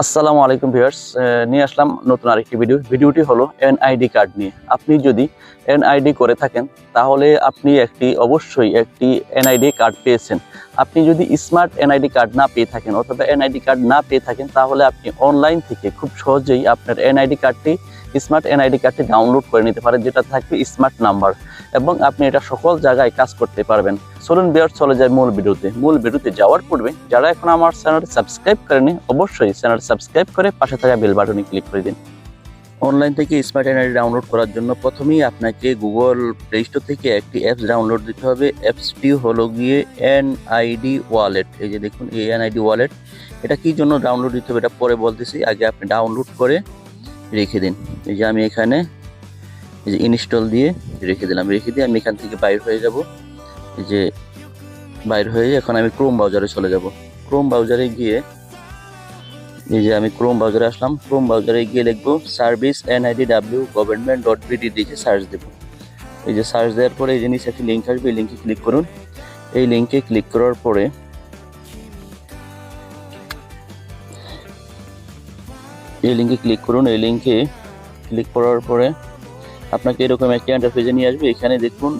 আসসালামু আলাইকুম ভিউয়ার্স নিয়ে আসলাম নতুন আরেকটি ভিডিও। ভিডিওটি হলো এনআইডি কার্ড নিয়ে। আপনি যদি এনআইডি করে থাকেন, তাহলে আপনি একটি, অবশ্যই একটি এনআইডি কার্ড পেয়েছেন। আপনি যদি স্মার্ট এনআইডি কার্ড না পেয়ে থাকেন অথবা এনআইডি কার্ড না পেয়ে থাকেন, তাহলে আপনি অনলাইন থেকে খুব সহজেই আপনার এনআইডি কার্ডটি স্মার্ট এনআইডি কার্ডটি ডাউনলোড করে নিতে পারেন, যেটা থাকবে স্মার্ট নাম্বার। এবং আপনি এটা সকল জায়গায় কাজ করতে পারবেন। চলুন বিয়ার, চলে যায় মূল ভিডিওতে। মূল ভিডিওতে যাওয়ার পূর্বে, যারা এখন আমার চ্যানেলটি সাবস্ক্রাইব করেনি অবশ্যই চ্যানেল সাবস্ক্রাইব করে পাশে থাকা বেল বাটনে ক্লিক করে দিন। অনলাইন থেকে স্মার্ট এনআইডি ডাউনলোড করার জন্য প্রথমেই আপনাকে গুগল প্লে স্টোর থেকে একটি অ্যাপস ডাউনলোড দিতে হবে। অ্যাপসটি হলো গিয়ে এনআইডি ওয়ালেট। এই যে দেখুন, এই এনআইডি ওয়ালেট। এটা কি জন্য ডাউনলোড দিতে হবে, এটা পরে বলতেছি। আগে আপনি ডাউনলোড করে রেখে দিন। এই যে আমি এখানে এই যে ইনস্টল দিয়ে রেখে দিলাম। রেখে দিয়ে আমি এখান থেকে বাইর হয়ে যাব। এই যে বাইর হয়ে এখন আমি ক্রোম ব্রাউজারে চলে যাব। ক্রোম ব্রাউজারে গিয়ে এই যে আমি ক্রোম ব্রাউজারে আসলাম। ক্রোম ব্রাউজারে গিয়ে লিখব service NID W government dot BD দিকে সার্চ দেবো। এই যে সার্চ দেওয়ার পরে এই যে নিচে একটি লিঙ্ক আসবে। এই লিঙ্কে ক্লিক করুন। এই লিঙ্কে ক্লিক করার পরে এই লিঙ্কে ক্লিক করুন। এই লিঙ্কে ক্লিক করার পরে আপনাকে এরকম একটি ইন্টারফেসে নিয়ে আসবে। এখানে দেখুন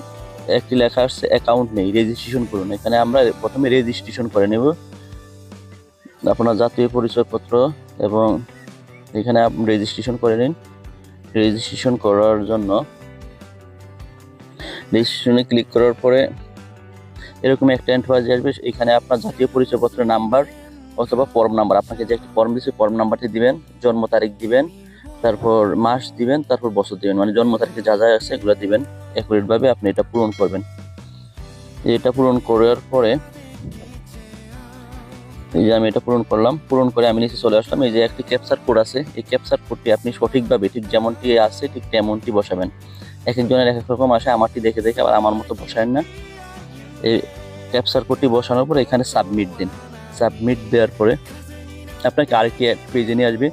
একটি লেখা আসছে অ্যাকাউন্ট নেই রেজিস্ট্রেশন করুন। এখানে আমরা প্রথমে রেজিস্ট্রেশন করে নেব। আপনার জাতীয় পরিচয়পত্র এবং এখানে আপনি রেজিস্ট্রেশন করে নিন। রেজিস্ট্রেশন করার জন্য রেজিস্ট্রেশনে ক্লিক করার পরে এরকম একটা ইন্টারফেস আসবে। এখানে আপনার জাতীয় পরিচয়পত্রের নাম্বার অথবা ফর্ম নাম্বার আপনাকে যে একটি ফর্ম দিচ্ছে ফর্ম নাম্বারটি দিবেন, জন্ম তারিখ দিবেন, তারপর মাস দিবেন, তারপর বছর দিবেন। মানে জন্ম তারিখে যা যা আছে এগুলো দিবেন। অ্যাকুরেট ভাবে আপনি এটা পূরণ করবেন। এটা পূরণ করার পরে, এই যে আমি এটা পূরণ করলাম, পূরণ করে আমি নিচে চলে আসলাম। এই যে একটি ক্যাপচার কোড আছে, এই ক্যাপচার কোডটি আপনি সঠিকভাবে ঠিক যেমনটি আছে, ঠিক তেমনটি বসাবেন। এক একজনের এক এক রকম আসে, আমারটি দেখে দেখে আবার আমার মতো বসায়েন না। এই ক্যাপচার কোডটি বসানোর পরে এখানে সাবমিট দিন। সাবমিট দেওয়ার পরে আপনাকে আরেকটি পেজে নিয়ে আসবে।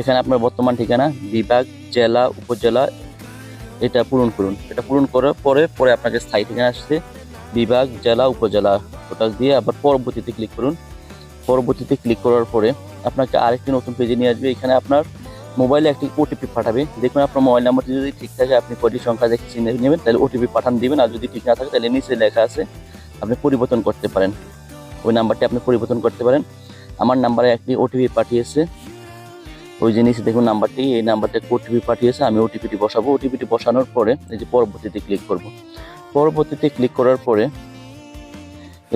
এখানে আপনার বর্তমান ঠিকানা বিভাগ, জেলা, উপজেলা, এটা পূরণ করুন। এটা পূরণ করার পরে পরে আপনাকে স্থায়ী ঠিকানা আসছে। বিভাগ, জেলা, উপজেলা। ওটা দিয়ে আবার পরবর্তীতে ক্লিক করুন। পরবর্তীতে ক্লিক করার পরে আপনাকে আরেকটি নতুন পেজে নিয়ে আসবে। এখানে আপনার মোবাইলে একটি ওটিপি পাঠাবে। দেখুন, আপনার মোবাইল নাম্বারটি যদি ঠিক থাকে, আপনি কয়টি সংখ্যা দেখে চিনে নেবেন, তাহলে ওটিপি পাঠান দিবেন। আর যদি ঠিক না থাকে, তাহলে নিচে লেখা আছে, আপনি পরিবর্তন করতে পারেন। ওই নাম্বারটি আপনি পরিবর্তন করতে পারেন। আমার নাম্বারে একটি ওটিপি পাঠিয়েছে। ওই জিনিস দেখুন, নাম্বারটি, এই নাম্বারটা ওটিপি পাঠিয়েছে। আমি ওটিপিটি বসাবো। ওটিপিটি বসানোর পরে এই যে পরবর্তীতে ক্লিক করব। পরবর্তীতে ক্লিক করার পরে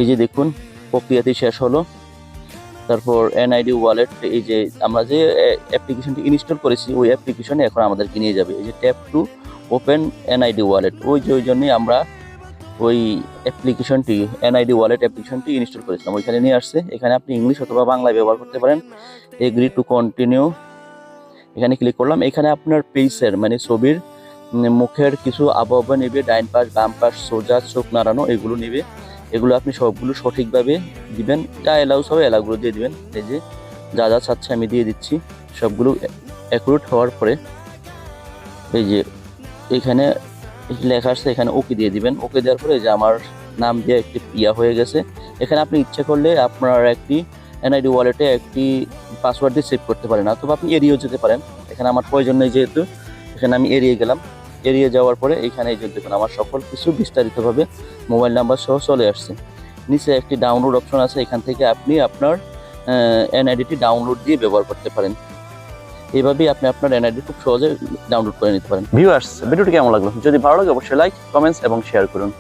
এই যে দেখুন, প্রক্রিয়াটি শেষ হলো। তারপর এনআইডি ওয়ালেট এই যে আমরা যে অ্যাপ্লিকেশনটি ইনস্টল করেছি, ওই অ্যাপ্লিকেশনে এখন আমাদেরকে নিয়ে যাবে। এই যে tap to open NID wallet ওই যে, ওই জন্যই আমরা ওই অ্যাপ্লিকেশনটি এনআইডি ওয়ালেট অ্যাপ্লিকেশনটি ইনস্টল করেছিলাম। ওইখানে নিয়ে আসছে। এখানে আপনি ইংলিশ অথবা বাংলায় ব্যবহার করতে পারেন। এগ্রি টু কন্টিনিউ এখানে ক্লিক করলাম। এখানে আপনার পেইসের মানে ছবির মুখের কিছু আবহাওয়া নেবে। ডাইন পাশ, বাম পাশ, সোজা, চোখ নাড়ানো, এগুলো নেবে। এগুলো আপনি সবগুলো সঠিকভাবে দিবেন। যা এলাউস হবে এলাগুলো দিয়ে দিবেন। এই যে, যা যা চাচ্ছে আমি দিয়ে দিচ্ছি। সবগুলো অ্যাকুরেট হওয়ার পরে, এই যে, এখানে লেখা আসছে, এখানে ওকে দিয়ে দিবেন। ওকে দেওয়ার পরে যে আমার নাম দিয়ে একটি ইয়া হয়ে গেছে। এখানে আপনি ইচ্ছে করলে আপনার একটি এনআইডি ওয়ালেটে একটি পাসওয়ার্ড দিয়ে সেভ করতে পারেন, অথবা আপনি এড়িয়েও যেতে পারেন। এখানে আমার প্রয়োজন নেই যেহেতু, এখানে আমি এড়িয়ে গেলাম। এড়িয়ে যাওয়ার পরে এখানে এই যে দেখুন, আমার সকল কিছু বিস্তারিতভাবে মোবাইল নাম্বার সহ চলে আসছে। নিচে একটি ডাউনলোড অপশন আছে, এখান থেকে আপনি আপনার এনআইডিটি ডাউনলোড দিয়ে ব্যবহার করতে পারেন। এইভাবেই আপনি আপনার এনআইডি খুব সহজে ডাউনলোড করে নিতে পারেন। ভিউয়ার্স ভিডিওটি কেমন লাগল? যদি ভালো লাগে, অবশ্যই লাইক কমেন্টস এবং শেয়ার করুন।